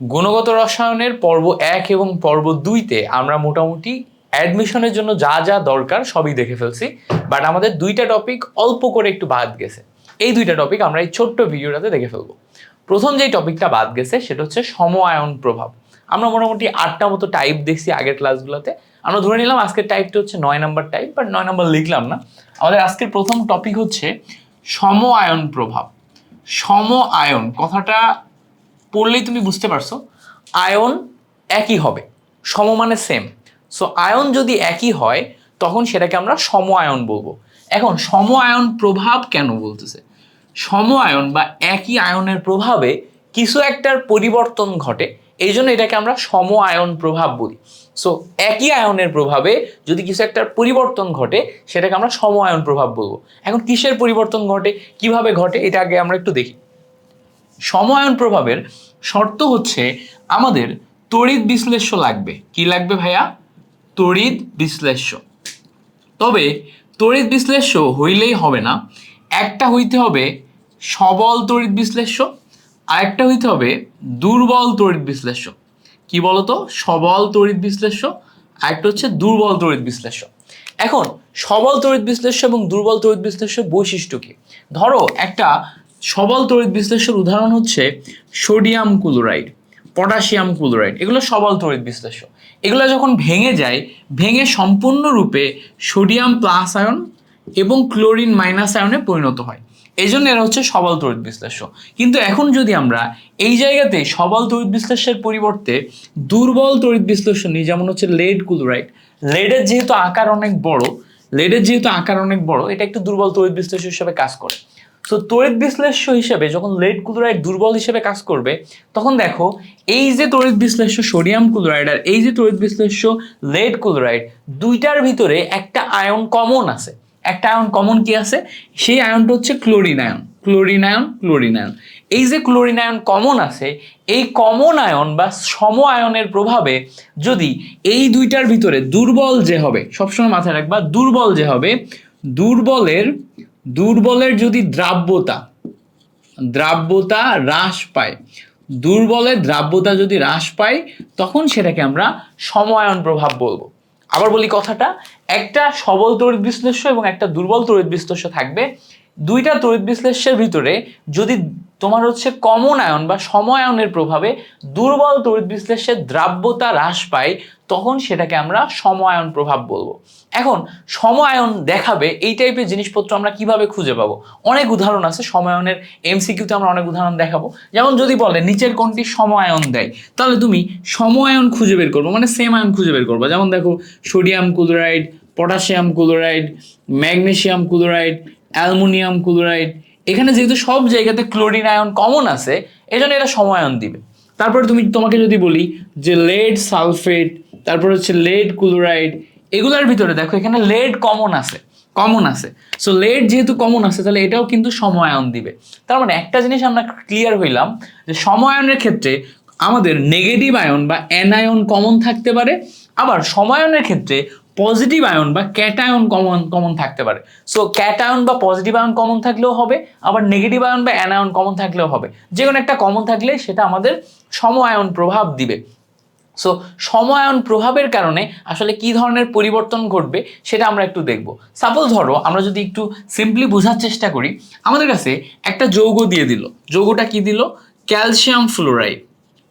গুণগত রসায়নের পর্ব এক এবং পর্ব দুইতে আমরা মোটামুটি অ্যাডমিশনের জন্য যা যা দরকার সবই দেখে ফেলছি। বাট আমাদের দুইটা টপিক অল্প করে একটু বাদ গেছে। এই দুইটা টপিক আমরা এই ছোট্ট ভিডিওটাতে দেখে ফেলব। প্রথম যেই টপিকটা বাদ গেছে সেটা হচ্ছে সম আয়ন প্রভাব। আমরা মোটামুটি আটটা মতো টাইপ দেখছি আগের ক্লাসগুলোতে আমরা ধরে নিলাম আজকের টাইপটা হচ্ছে নয় নাম্বার টাইপ বাট নয় নাম্বার লিখলাম না। আমাদের আজকের প্রথম টপিক হচ্ছে সম আয়ন প্রভাব। সম আয়ন কথাটা পড়লেই তুমি বুঝতে পারছ, আয়ন একই হবে সম মানে সেম সো আয়ন যদি একই হয়, তখন সেটাকে আমরা সম আয়ন বলব। এখন সম আয়ন প্রভাব কেন বলতেছে? সম আয়ন বা একই আয়নের প্রভাবে কিছু একটার পরিবর্তন ঘটে, এই জন্য এটাকে আমরা সম আয়ন প্রভাব বলি। সো একই আয়নের প্রভাবে যদি কিছু একটার পরিবর্তন ঘটে, সেটাকে আমরা সম আয়ন প্রভাব বলব। এখন, কিসের পরিবর্তন ঘটে? কীভাবে ঘটে? এটা আগে আমরা একটু দেখি। সমায়ন প্রভাবের শর্ত হচ্ছে আমাদের তড়িৎ বিশ্লেষ্য লাগবে। কি লাগবে ভাইয়া? তড়িৎ বিশ্লেষ্য। তবে তড়িৎ বিশ্লেষ্য হইলেই হবে না। একটা হইতে হবে সবল তড়িৎ বিশ্লেষ্য আর একটা হইতে হবে দুর্বল তড়িৎ বিশ্লেষ্য। কি বলতো? সবল তড়িৎ বিশ্লেষ্য আর একটা হচ্ছে দুর্বল তড়িৎ বিশ্লেষ্য। এখন, সবল তড়িৎ বিশ্লেষ্য এবং দুর্বল তড়িৎ বিশ্লেষ্য বৈশিষ্ট্য কি? ধরো একটা সবল তড়িৎ বিশ্লেষ্যের উদাহরণ হচ্ছে সোডিয়াম ক্লোরাইড, পটাশিয়াম ক্লোরাইড, এগুলো সবল তড়িৎ বিশ্লেষ্য এগুলো যখন ভেঙে যায়, ভেঙে সম্পূর্ণরূপে সোডিয়াম প্লাস আয়ন এবং ক্লোরিন মাইনাস আয়নে পরিণত হয়। এই জন্য এরা হচ্ছে সবল তড়িৎ বিশ্লেষ্য কিন্তু এখন যদি আমরা এই জায়গাতে সবল তড়িৎ বিশ্লেষ্যের পরিবর্তে দুর্বল তড়িৎ বিশ্লেষ্য নিই, যেমন হচ্ছে লেড ক্লোরাইড, লেডের যেহেতু আকার অনেক বড়, লেডের যেহেতু আকার অনেক বড়, এটা একটু দুর্বল তড়িৎ বিশ্লেষ্য হিসেবে কাজ করে। তো তড়িৎ বিশ্লেষ্য হিসেবে যখন লেড ক্লোরাইড দুর্বল হিসেবে কাজ করবে, তখন দেখো এই যে তড়িৎ বিশ্লেষ্য সোডিয়াম ক্লোরাইড আর এই যে তড়িৎ বিশ্লেষ্য লেড ক্লোরাইড দুইটার ভিতরে একটা আয়ন কমন আছে। একটা আয়ন কমন কি আছে? সেই আয়নটা হচ্ছে chlorine ion chlorine ion chlorine ion এই যে ক্লোরিন আয়ন কমন আছে, এই কমন আয়ন বা সম আয়নের প্রভাবে যদি এই দুইটার ভিতরে দুর্বল যে হবে, সবসময় মাথায় রাখবা, দুর্বল যে হবে, দুর্বলের দুর্বলের যদি দ্রাব্যতা দ্রাব্যতা হ্রাস পায়, দুর্বলের দ্রাব্যতা যদি হ্রাস পায়, তখন সেটাকে আমরা সময়ন প্রভাব বলব। আবার বলি কথাটা, একটা সবল তড়িৎ বিশ্লেষ্য এবং একটা দুর্বল তড়িৎ বিশ্লেষ্য থাকবে। দুইটা তড়িৎ বিশ্লেষ্যের ভিতরে যদি তোমার হচ্ছে কমন আয়ন বা সমায়নের প্রভাবে দুর্বল তড়িৎ বিশ্লেষ্যের দ্রাব্যতা হ্রাস পায়, তখন সেটাকে আমরা সমায়ন প্রভাব বলব। এখন সমায়ন দেখাবে এই টাইপের জিনিসপত্র আমরা কীভাবে খুঁজে পাবো? অনেক উদাহরণ আছে সমায়নের এমসিকিউতে আমরা অনেক উদাহরণ দেখাবো। যেমন যদি বলে, নিচের কোনটি সমায়ন দেয়, তাহলে তুমি সমায়ন খুঁজে বের করব মানে সেম আয়ন খুঁজে বের করব। যেমন দেখো sodium chloride potassium chloride magnesium chloride aluminium chloride এখানে যেহেতু সব জায়গাতে ক্লোরিন আয়ন কমন আছে এই জন্য এটা সমায়ন দিবে। তারপরে তুমি, তোমাকে যদি বলি যে লেড সালফেট তারপর হচ্ছে লেড ক্লোরাইড এগুলোর ভিতরে দেখো, এখানে লেড কমন আছে কমন আছে। সো লেড যেহেতু কমন আছে, তাহলে এটাও কিন্তু সমায়ন দিবে। তার মানে একটা জিনিস আমরা ক্লিয়ার হইলাম, যে সমায়নের ক্ষেত্রে আমাদের নেগেটিভ আয়ন বা অ্যানায়ন কমন থাকতে পারে, আবার সমায়নের ক্ষেত্রে পজিটিভ আয়ন বা ক্যাটায়ন কমন কমন থাকতে পারে। সো ক্যাটায়ন বা পজিটিভ আয়ন কমন থাকলেও হবে, আবার নেগেটিভ আয়ন বা অ্যানায়ন কমন থাকলেও হবে। যে কোনো একটা কমন থাকলে সেটা আমাদের সম আয়ন প্রভাব দিবে। সো সমায়ন প্রভাবের কারণে আসলে কি ধরনের পরিবর্তন ঘটবে সেটা আমরা একটু দেখব। সাপোজ ধরো, আমরা যদি একটু সিম্পলি বোঝার চেষ্টা করি, আমাদের কাছে একটা যৌগ দিয়ে দিল। যৌগটা কি দিল? Calcium fluoride.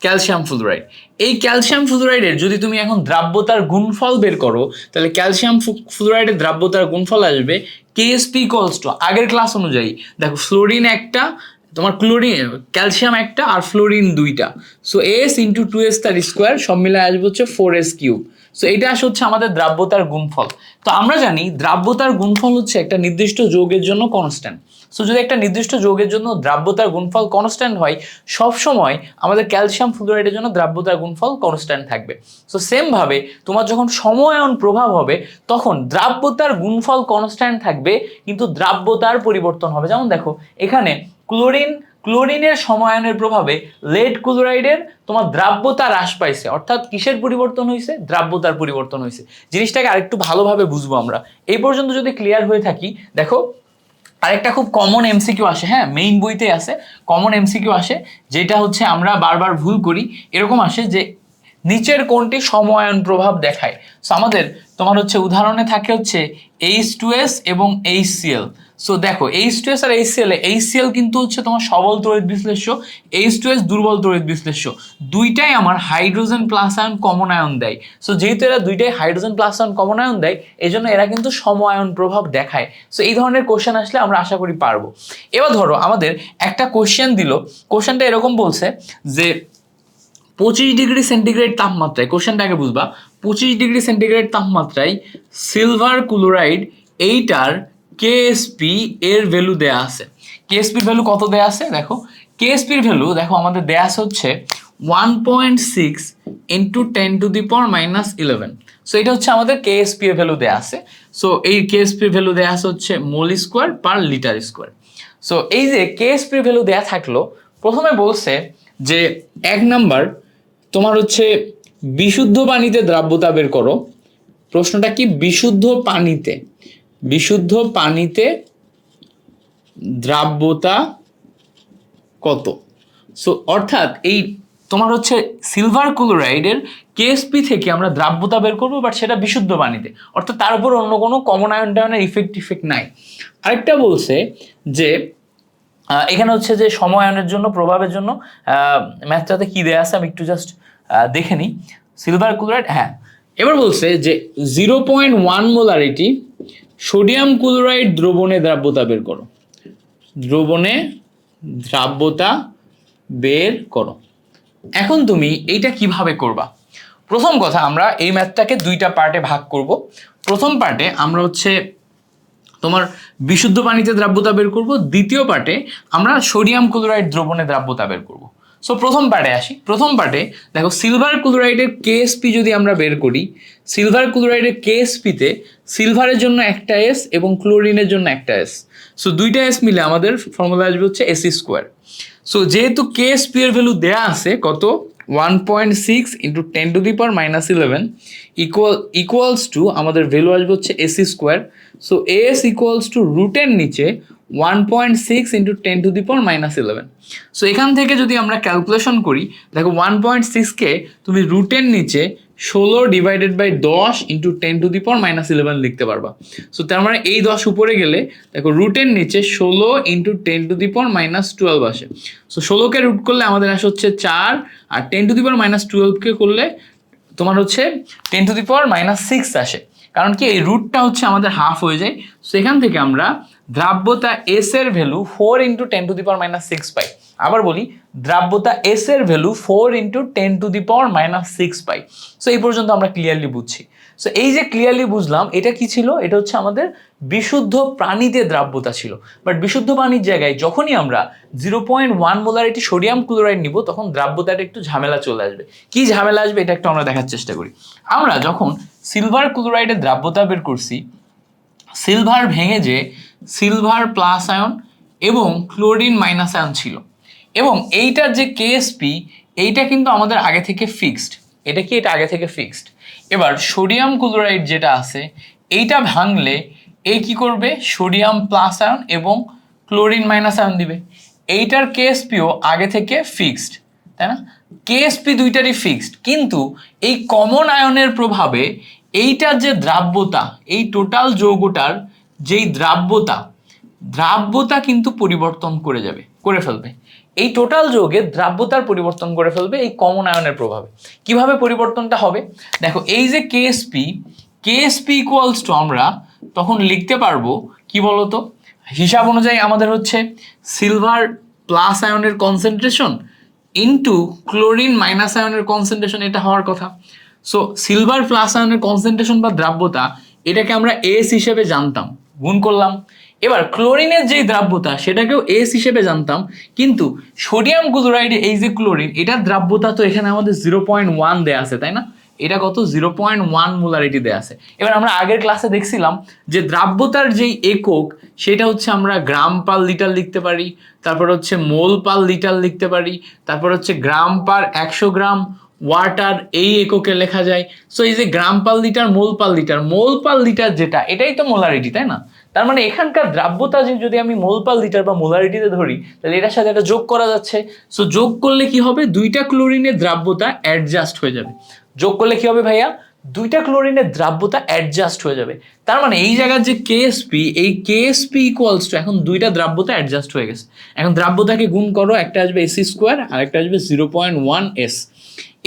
Calcium fluoride. এই ক্যালসিয়াম ফ্লোরাইডের যদি তুমি এখন দ্রাব্যতার গুণফল বের করো, তাহলে ক্যালসিয়াম ফ্লোরাইডের দ্রাব্যতার গুণফল আসবে কেএসপি কলস টু আগের ক্লাস অনুযায়ী। দেখো ফ্লোরিন একটা, তোমার ক্লোরিন ক্যালসিয়াম একটা আর ফ্লোরিন দুইটা। So S into two S তার স্কোয়ার সব মিলে আসবে হচ্ছে ফোর এস কিউব সো এটা আসে হচ্ছে আমাদের দ্রাব্যতার গুণফল। তো আমরা জানি দ্রাব্যতার গুণফল হচ্ছে একটা নির্দিষ্ট যৌগের জন্য কনস্ট্যান্ট সো যদি একটা নির্দিষ্ট যৌগের জন্য দ্রাব্যতার গুণফল কনস্ট্যান্ট হয় সব সময় আমাদের ক্যালসিয়াম ফ্লোরাইডের জন্য দ্রাব্যতার গুণফল কনস্ট্যান্ট থাকবে। সো সেমভাবে তোমার যখন সময়ায়ন প্রভাব হবে, তখন দ্রাব্যতার গুণফল কনস্ট্যান্ট থাকবে, কিন্তু দ্রাব্যতার পরিবর্তন হবে। যেমন দেখো, এখানে ক্লোরিন ক্লোরিনের সমায়নের প্রভাবে লেড ক্লোরাইডের তোমার দ্রাব্যতা হ্রাস পাইছে। অর্থাৎ কিসের পরিবর্তন হয়েছে দ্রাব্যতার পরিবর্তন হয়েছে জিনিসটাকে আরেকটু ভালোভাবে বুঝব আমরা। এই পর্যন্ত যদি ক্লিয়ার হয়ে থাকি, দেখো, আরেকটা খুব কমন এমসিকিউ আসে হ্যাঁ? মেইন বইতে আসে কমন এমসিকিউ আসে, যেটা হচ্ছে আমরা বারবার ভুল করি। এরকম আসে যে নিচের কোনটি সময়ায়ন প্রভাব দেখায়। সো আমাদের তোমার হচ্ছে উদাহরণে থাকে হচ্ছে এইচ টু এস এবং এইচ সিএল সো দেখো এইচ টু এস আর এইচ সিএল এইচ সিএল কিন্তু হচ্ছে তোমার সবল তড়িৎ বিশ্লেষ্য এইচ টু এস দুর্বল তড়িৎ বিশ্লেষ্য। দুইটাই আমার hydrogen plus ion common ion দেয়। সো যেহেতু এরা দুইটাই hydrogen plus ion common ion দেয় এই জন্য এরা কিন্তু সময়ায়ন প্রভাব দেখায়। সো এই ধরনের কোশ্চেন আসলে আমরা আশা করি পারব। এবার ধরো, আমাদের একটা কোশ্চেন দিল। কোশ্চেনটা এরকম বলছে যে, পঁচিশ ডিগ্রি সেন্টিগ্রেড তাপমাত্রায় কোশ্চেনটা আগে বুঝবা। পঁচিশ ডিগ্রি সেন্টিগ্রেড তাপমাত্রায় সিলভার ক্লোরাইড এইটার কেএসপি এর ভ্যালু দেয়া আছে। কেএসপির ভ্যালু কত দেয়া আছে? দেখো কেএসপির ভ্যালু দেখো, আমাদের দেয়া আছে হচ্ছে one point six into ten to the power minus eleven so এটা হচ্ছে আমাদের কেএসপি এর ভ্যালু দেয়া আছে। সো এই কেএসপির ভ্যালু দেয়া আছে হচ্ছে mole square per litre square so এই যে কেএসপির ভ্যালু দেয়া থাকল, প্রথমে বলছে যে এক নাম্বার তোমার হচ্ছে বিশুদ্ধ পানিতে দ্রাব্যতা বের করো। প্রশ্নটা কি? বিশুদ্ধ পানিতে। বিশুদ্ধ পানিতে দ্রাব্যতা কত? সো অর্থাৎ এই তোমার হচ্ছে সিলভার ক্লোরাইডের কেএসপি থেকে আমরা দ্রাব্যতা বের করব বাট সেটা বিশুদ্ধ পানিতে। অর্থাৎ তার উপর অন্য কোনো কমন আয়ন টায়নের ইফেক্ট ইফেক্ট নাই। আরেকটা বলছে যে এখানে হচ্ছে যে সময়ায়নের জন্য, প্রভাবের জন্য ম্যাথটাতে কি দেয়া আছে আমি একটু জাস্ট দেখে নিই। সিলভার ক্লোরাইড হ্যাঁ। এবার বলছে যে zero point one molarity sodium chloride দ্রবণে দ্রাব্যতা বের করো। দ্রবণে দ্রাব্যতা বের করো। এখন তুমি এইটা কীভাবে করবা? প্রথম কথা, আমরা এই ম্যাথটাকে দুইটা পার্টে ভাগ করব। প্রথম পার্টে আমরা হচ্ছে তোমার বিশুদ্ধ পানিতে দ্রাব্যতা বের করব। দ্বিতীয় পার্টে আমরা সোডিয়াম ক্লোরাইড দ্রবণে দ্রাব্যতা বের করব। সো প্রথম পার্টে আসি। প্রথম পার্টে দেখো সিলভার ক্লোরাইডের কেএসপি যদি আমরা বের করি সিলভার ক্লোরাইডের কেএসপিতে সিলভারের জন্য একটা এস এবং ক্লোরিনের জন্য একটা এস সো দুইটা এস মিলে আমাদের ফর্মুলা আসবে হচ্ছে এসি স্কোয়ার সো যেহেতু কেএসপি এর ভ্যালু দেয়া আছে, কত? One point six into ten to the power minus eleven equal equals to আমাদের ভ্যালু আসবে হচ্ছে AC square so S equals to রুটের নিচে one point six into ten to the power minus eleven so এখান থেকে যদি আমরা calculation করি, দেখো ওয়ান পয়েন্ট সিক্সকে তুমি রুটের নিচে ষোলো ডিভাইডেড বাই দশ into ten to the power minus eleven লিখতে পারবা। সো তার মানে এই দশ উপরে গেলে, দেখো রুটের নিচে ষোলো into ten to the power minus twelve আসে। সো ষোলোকে রুট করলে আমাদের আসে হচ্ছে চার, আর ten to the power minus টুয়েলভকে করলে তোমার হচ্ছে ten to the power minus six আসে। কারণ কি এই রুটটা হচ্ছে আমাদের হাফ হয়ে যায়। সেখান থেকে আমরা দ্রাব্যতা এস এর value four into ten to the power minus six পাই আবার বলি, দ্রাব্যতা এস এর value four into ten to the power minus six pi so এই পর্যন্ত আমরা ক্লিয়ারলি বুঝছি। সো এই যে ক্লিয়ারলি বুঝলাম, এটা কি ছিল? এটা হচ্ছে আমাদের বিশুদ্ধ প্রাণীতে দ্রাব্যতা ছিল। বাট বিশুদ্ধ পানির জায়গায় যখনই আমরা zero point one molarity sodium chloride নিব, তখন দ্রাব্যতাটা একটু ঝামেলা চলে আসবে। কি ঝামেলা আসবে? এটা একটু আমরা দেখার চেষ্টা করি। আমরা যখন সিলভার ক্লোরাইডের দ্রাব্যতা বের করছি সিলভার ভেঙে যে সিলভার প্লাস আয়ন এবং ক্লোরিন মাইনাস আয়ন ছিল। এবং এইটার যে কেএসপি এইটা কিন্তু আমাদের আগে থেকে ফিক্সড এটা কি এটা আগে থেকে ফিক্সড এবার সোডিয়াম ক্লোরাইড যেটা আছে, এইটা ভাঙলে এই কি করবে? সোডিয়াম প্লাস আয়ন এবং ক্লোরিন মাইনাস আয়ন দিবে। এইটার কেএসপিও আগে থেকে ফিক্সড তাই না? কেএসপি দুইটারই ফিক্সড কিন্তু এই কমন আয়নের প্রভাবে এইটার যে দ্রাব্যতা, এই টোটাল যৌগটার যেই দ্রাব্যতা দ্রাব্যতা কিন্তু পরিবর্তন করে যাবে, করে ফেলবে। এই টোটাল যৌগের দ্রাব্যতার পরিবর্তন করে ফেলবে এই কমন আয়নের প্রভাবে। কীভাবে পরিবর্তনটা হবে? দেখো, এই যে কেএসপি কেএসপি ইকুয়ালস টু আমরা তখন লিখতে পারব কি বলতো? হিসাব অনুযায়ী আমাদের হচ্ছে সিলভার প্লাস আয়নের কনসেন্ট্রেশন ইন্টু ক্লোরিন মাইনাস আয়নের কনসেন্ট্রেশন এটা হওয়ার কথা। সো সিলভার প্লাস আয়নের কনসেন্ট্রেশন বা দ্রাব্যতা, এটাকে আমরা এস হিসেবে জানতাম। গুণ করলাম। এবার ক্লোরিনের যেই দ্রাব্যতা, সেটাকেও এস হিসেবে জানতাম, কিন্তু সোডিয়াম ক্লোরাইডে এই যে ক্লোরিন এটার দ্রাব্যতা তো এখানে আমাদের জিরো পয়েন্ট ওয়ান দেওয়া আছে, তাই না? এটা কত? জিরো পয়েন্ট ওয়ান মোলারিটি দেওয়া আছে। এবার আমরা আগের ক্লাসে দেখছিলাম যে দ্রাব্যতার যেই একক, সেটা হচ্ছে আমরা গ্রাম পার লিটার লিখতে পারি, তারপর হচ্ছে মোল পার লিটার লিখতে পারি, তারপর হচ্ছে গ্রাম পার একশো গ্রাম ওয়াটার এই এককে লেখা যায়। সো এই যে gram per litre mole per litre mole per litre যেটা, এটাই তো মোলারিটি, তাই না? তার মানে এখানকার দ্রাব্যতা যদি আমি মোল পার লিটার বা মোলারিটিতে ধরি, তাহলে এটার সাথে এটা যোগ করা যাচ্ছে। সো যোগ করলে কি হবে? দুইটা ক্লোরিনের দ্রাব্যতা অ্যাডজাস্ট হয়ে যাবে। যোগ করলে কি হবে ভাইয়া? দুইটা ক্লোরিনের দ্রাব্যতা অ্যাডজাস্ট হয়ে যাবে। তার মানে এই জায়গার যে কেএসপি এই কেএসপি ইকুয়ালস টু এখন দুইটা দ্রাব্যতা অ্যাডজাস্ট হয়ে গেছে। এখন দ্রাব্যতাকে গুণ করো, একটা আসবে এসি স্কোয়ার আর একটা আসবে জিরো পয়েন্ট ওয়ান এস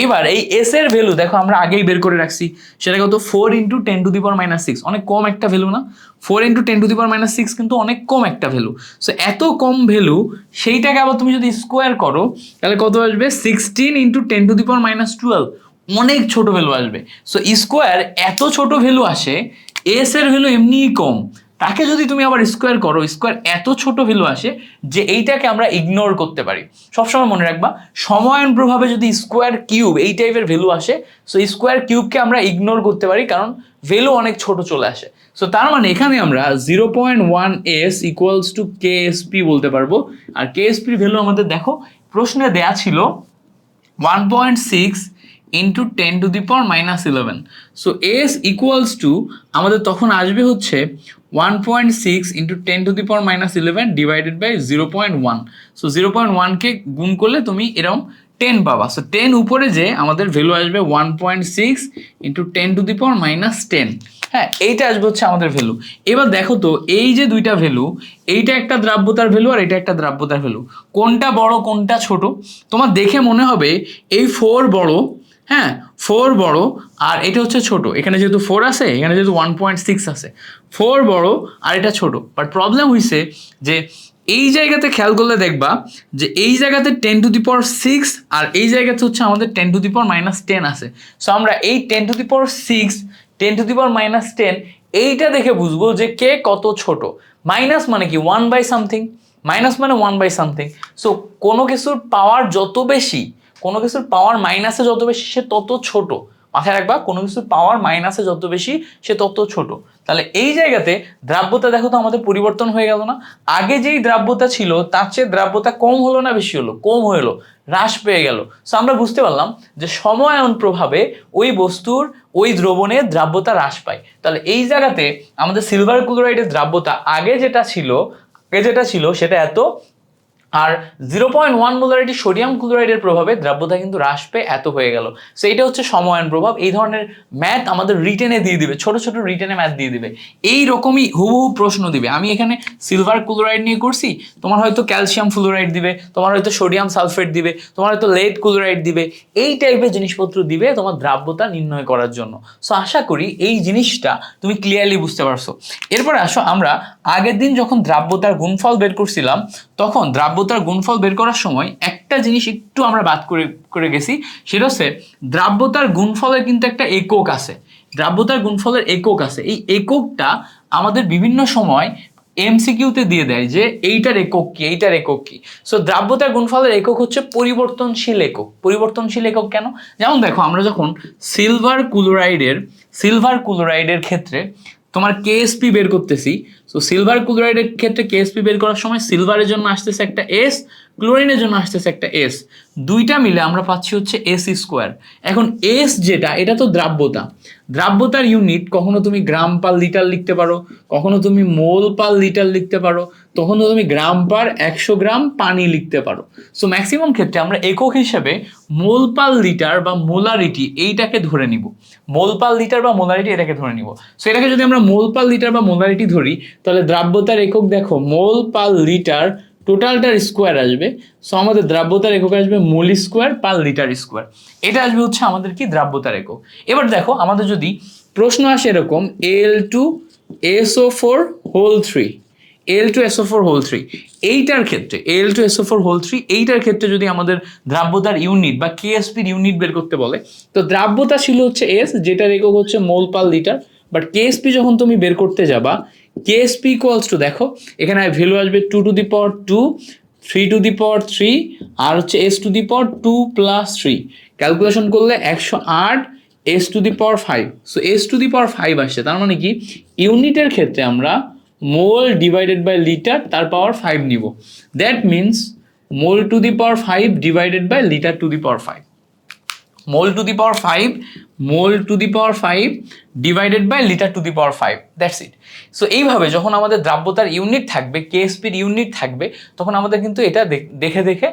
এবার এই এস এর ভ্যালু দেখো আমরা আগেই বের করে রাখছি সেটা কত four into ten to the power minus six অনেক কম একটা ভ্যালু না? Four into ten to the power minus six কিন্তু অনেক কম একটা ভ্যালু সো এত কম ভ্যালু সেইটাকে আবার তুমি যদি স্কোয়ার করো, তাহলে কত আসবে? Sixteen into ten to the power minus twelve অনেক ছোট ভ্যালু আসবে। সো স্কোয়ার এত ছোট ভ্যালু আসে এস এর ভ্যালু এমনিই কম। তাকে যদি তুমি আবার স্কোয়ার করো স্কোয়ার এত ছোট ভ্যালু আসে যে এইটাকে আমরা ইগনোর করতে পারি। সবসময় মনে রাখবা সমায়ন প্রভাবে যদি স্কোয়ার কিউব এই টাইপের ভ্যালু আসে সো স্কোয়ার কিউবকে আমরা ইগনোর করতে পারি, কারণ ভ্যালু অনেক ছোট চলে আসে। সো তার মানে এখানে আমরা zero point one S equals to K S P বলতে পারব। আর কে এস পির ভ্যালু আমাদের দেখো, প্রশ্নে দেয়া ছিল one point six into ten to the power minus eleven so S equals to আমাদের তখন আসবে হচ্ছে one point six into ten to the power minus eleven divided by zero point one so zero point ওয়ানকে গুণ করলে তুমি এরকম ten পাবা। সো টেন উপরে যে আমাদের ভ্যালু আসবে one point six into ten to the power minus ten হ্যাঁ এইটা আসবে হচ্ছে আমাদের ভ্যালু এবার দেখো তো, এই যে দুইটা ভ্যালু এইটা একটা দ্রাব্যতার ভ্যালু আর এটা একটা দ্রাব্যতার ভ্যালু কোনটা বড়, কোনটা ছোট? তোমার দেখে মনে হবে এই ফোর বড় হ্যাঁ ফোর বড় আর এটা হচ্ছে ছোট। এখানে যেহেতু ফোর আছে, এখানে যেহেতু ওয়ান পয়েন্ট সিক্স আছে। ফোর বড় আর এটা ছোট। বাট প্রবলেম হয়েছে যে এই জায়গাতে খেয়াল করলে দেখবা যে এই জায়গাতে ten to the power six আর এই জায়গাতে হচ্ছে আমাদের ten to the power minus ten আছে। সো আমরা এই ten to the power six ten to the power minus ten এইটা দেখে বুঝব যে কে কত ছোট। মাইনাস মানে কি? ওয়ান বাই সামথিং মাইনাস মানে ওয়ান বাই সামথিং সো কোনো কিছুর পাওয়ার যত বেশি কোনো কিছুর পাওয়ার মাইনাসে যত বেশি সে তত ছোট। মাথায় রাখবা, কোনো কিছুর পাওয়ার মাইনাসে যত বেশি সে তত ছোট। তাহলে এই জায়গাতে দ্রাব্যতা দেখো তো আমাদের পরিবর্তন হয়ে গেল না? আগে যেই দ্রাব্যতা ছিল, তার চেয়ে দ্রাব্যতা কম হলো না বেশি হলো? কম হলো হ্রাস পেয়ে গেল। সো আমরা বুঝতে পারলাম যে সময়ন প্রভাবে ওই বস্তুর, ওই দ্রবণে দ্রাব্যতা হ্রাস পায়। তাহলে এই জায়গাতে আমাদের সিলভার ক্লোরাইডের দ্রাব্যতা আগে যেটা ছিল, আগে যেটা ছিল সেটা এত আর zero point one molarity sodium ক্লোরাইডের প্রভাবে দ্রাব্যতা কিন্তু হ্রাস পেয়ে এত হয়ে গেল। সো এটা হচ্ছে সময়ন প্রভাব। এই ধরনের ম্যাথ আমাদের রিটেনে দিয়ে দিবে, ছোট ছোট রিটেনে ম্যাথ দিয়ে দিবে। এই রকমই হুবহু প্রশ্ন দিবে। আমি এখানে সিলভার ক্লোরাইড নিয়ে করছি, তোমার হয়তো ক্যালসিয়াম ফ্লোরাইড দিবে, তোমার হয়তো সোডিয়াম সালফেট দিবে, তোমার হয়তো লেড ক্লোরাইড দিবে। এই টাইপের জিনিসপত্র দিবে তোমার দ্রাব্যতা নির্ণয় করার জন্য। সো আশা করি এই জিনিসটা তুমি ক্লিয়ারলি বুঝতে পারছ। এরপরে আসো আমরা আগের দিন যখন দ্রাব্যতার গুণফল বের করছিলাম, তখন দ্রাব্যতার গুণফল বের করার সময় একটা জিনিস একটু আমরা বাদ করে করে গেছি, সেটা হচ্ছে দ্রাব্যতার গুণফলের কিন্তু একটা একক আছে। দ্রাব্যতার গুণফলের একক আছে। এই এককটা আমাদের বিভিন্ন সময় এমসিকিউতে দিয়ে দেয় যে এইটার একক কি, এইটার একক কি। সো দ্রাব্যতার গুণফলের একক হচ্ছে পরিবর্তনশীল একক। পরিবর্তনশীল একক কেন? যেমন দেখো, আমরা যখন সিলভার ক্লোরাইডের সিলভার ক্লোরাইডের ক্ষেত্রে তোমার কেএসপি বের করতেছি সো সিলভার ক্লোরাইডের ক্ষেত্রে কেএসপি বের করার সময় সিলভারের জন্য আসতেছে একটা এস ক্লোরিনের জন্য আসতেছে একটা এস দুইটা মিলে আমরা পাচ্ছি হচ্ছে এস স্কোয়ার এখন এস যেটা, এটা তো দ্রাব্যতা। দ্রাব্যতার ইউনিট কখনো তুমি গ্রাম পার লিটার লিখতে পারো, কখনো তুমি মোল পার লিটার লিখতে পারো, তখনও তুমি গ্রাম পার একশো গ্রাম পানি লিখতে পারো। সো ম্যাক্সিমাম ক্ষেত্রে আমরা একক হিসেবে মোল পার লিটার বা মোলারিটি এইটাকে ধরে নিব। মোল পার লিটার বা মোলারিটি এটাকে ধরে নিব। সো এটাকে যদি আমরা মোল পার লিটার বা মোলারিটি ধরি তাহলে দ্রাব্যতার একক দেখো, মোল পার লিটার টোটালটার স্কোয়ার আসবে। সো আমাদের দ্রাব্যতার একক আসবে mole square per litre square. এটা আসবে হচ্ছে আমাদের কি? দ্রাব্যতার একক। এবার দেখো, আমাদের যদি প্রশ্ন আসে এরকম L two SO four whole three L two SO four whole three এইটার ক্ষেত্রে L two SO four whole three এইটার ক্ষেত্রে যদি আমাদের দ্রাব্যতার ইউনিট বা কেএসপির ইউনিট বের করতে বলে, তো দ্রাব্যতা ছিল হচ্ছে এস যেটার একক হচ্ছে mole per litre. But KSP যখন তুমি বের করতে যাবা কেএসপি ইকুয়ালস টু দেখো এখানে ভ্যালু আসবে two to the power two three to the power three আর হচ্ছে S to the power two plus three calculation করলে একশো আট S to the power five so S to the power five আসছে তার মানে কি ইউনিটের ক্ষেত্রে আমরা মোল ডিভাইডেড বাই লিটার তার পাওয়ার ফাইভ নিব that means mole to the power five divided by litre to the power five mole to the power five mole to the power five divided by litre to the power five that's it so এইভাবে যখন আমাদের দ্রাব্যতার unit থাকবে কেএসপির unit থাকবে, তখন আমাদের কিন্তু এটা দেখে দেখে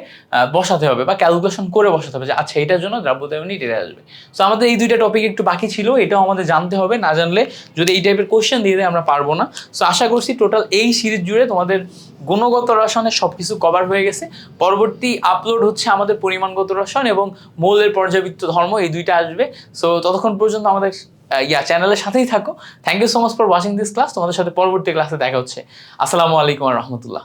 বসাতে হবে বা ক্যালকুলেশন করে বসাতে হবে যে আচ্ছা এটার জন্য দ্রাব্যতা ইউনিট এটা আসবে। সো আমাদের এই দুইটা টপিক একটু বাকি ছিল, এটাও আমাদের জানতে হবে। না জানলে যদি এই টাইপের কোশ্চেন দিয়ে দেয়, আমরা পারব না। সো আশা করছি টোটাল এই সিরিজ জুড়ে তোমাদের গুণগত রসায়নের সব কিছু কভার হয়ে গেছে। পরবর্তী আপলোড হচ্ছে আমাদের পরিমাণগত রসায়ন এবং মৌলের পর্যাবৃত্ত ধর্ম, এই দুইটা আসবে। সো ততক্ষণ পর্যন্ত আমাদের ইয়া চ্যানেলের সাথেই থাকো। Thank you so much for watching this class তোমাদের সাথে পরবর্তী ক্লাসে দেখা হচ্ছে। আসসালামু আলাইকুম রহমতুল্লাহ।